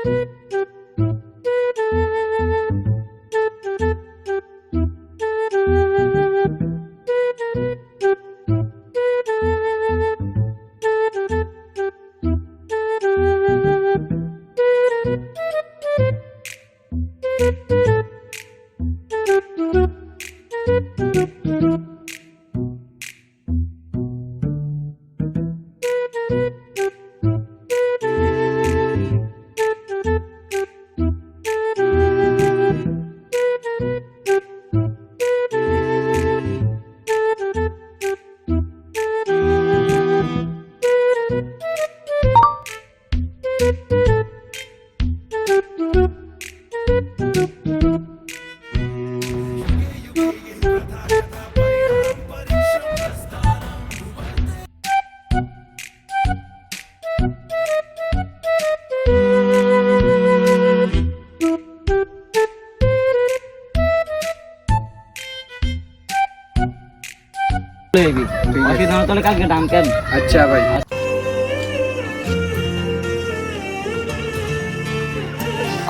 অসুবিধা হলে কালকে দাম কেন আচ্ছা ভাই।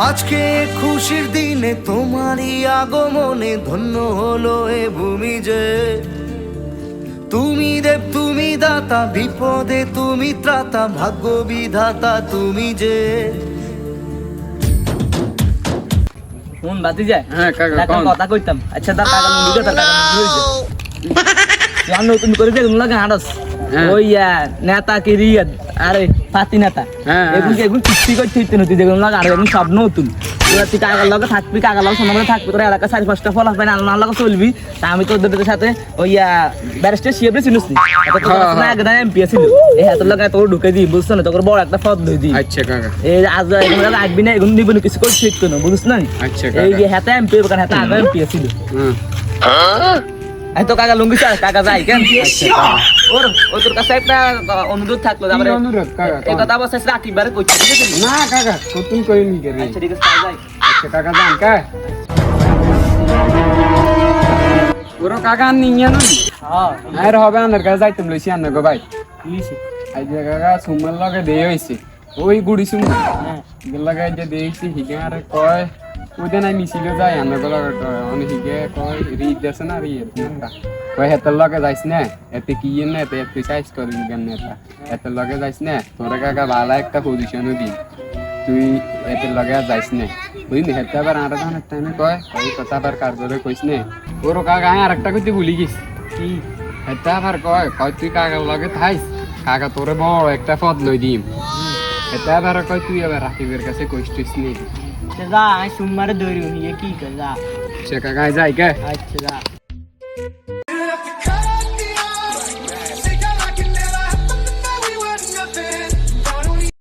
আজকে খুশির দিনে তোমারই আগমনে ধন্য হলো এ ভূমি যে। তুমি দেব তুমি দাতা বিপদে তুমি ত্রাতা ভাগ্য বিধাতা তুমি যে। ফোন বাতি যায়? হ্যাঁ কাকা কথা কইতাম। আচ্ছা তার টাকা মুড়ি তার টাকা মুড়ি নতুন করে দেখুন লাগে হাঁটস হ্যাঁ। ওই নেতা কি রিয়াদ? আরে পাতি নেতা। হ্যাঁ, এগুলো এগুলো চুক্তি করতে হইতে নতুন? দেখুন লাগে আর এগুলো সব নতুন। তুই কাকার লগে থাকবি কাকার লগে সন্ধ্যা থাকবি তোর এলাকা চারি পাঁচটা ফল আসবে আল্লাহ আল্লাহ চলবি। তা আমি তোর দুটোর সাথে ওই ব্যারিস্টার শিয়াবে চিনিস নি হ্যাঁ, হ্যাঁ। একদম এমপি ছিল। এই হাতের লগে তোর ঢুকে দিই বুঝছ না? তোর বড় একটা পদ ধুই দিই। আচ্ছা কাকা। এই আজ এগুলো আসবি না এগুলো নিবি না কিছু করতে ঠিক না বুঝছ না? আচ্ছা এই যে হাতে এমপি কারণ হাতে আগে এমপি ছিল। হ্যাঁ? এই তো কাকা লুঙ্গি চাস কাকা যাই কেন? আচ্ছা ওর ও তোর কাছে একটা অনুরোধ থাকল তারপরে অনুরোধ কাকা? এই? কথা রাখি বারে কইছি ঠিক আছে না কাকা কতুন কই নি কে আচ্ছা ঠিক আছে যাই। আচ্ছা কাকা যান কা? পুরো কাকা নিয়ে না? হ্যাঁ। আর হবে আনার কাছে যাইতাম লইছি আনার গো ভাই। লিছি আজ যে কাকা সুমার লগে দেই হইছে। ওই গুড়ি সুম। হ্যাঁ। লগে যে দেইছি হিগে আর কয়? ওইটা নাই মিছিল যায় আনার গো লগে কয় অনেক কয় রিদ আছে না রিদ কয় হেতার লগে যাইস না? এতে কি না এতে তুই সাইজ করি কেন নেতা এতের লগে যাইস না? তোরা কাকা ভালো একটা পজিশনও দিই তুই এতের লগে যাইস না? বুঝলি হেতে আবার আর ধরনের টাইমে কয় ওই কথা আবার কার করে কইস না? ওর কাকা আমি আর একটা কইতে ভুলি গেছি। কি? হেতে আবার কয় কয়, তুই কাকার লগে থাইস কাকা তোরে বড় একটা পদ লই দিম। হেতে আবার কয় তুই আবার রাকিবের কাছে কইস টইস নি আচ্ছা যা আমি সোমবারে দৌড়ি নিয়ে কি কর যা সে কাকা যাই কে আচ্ছা যা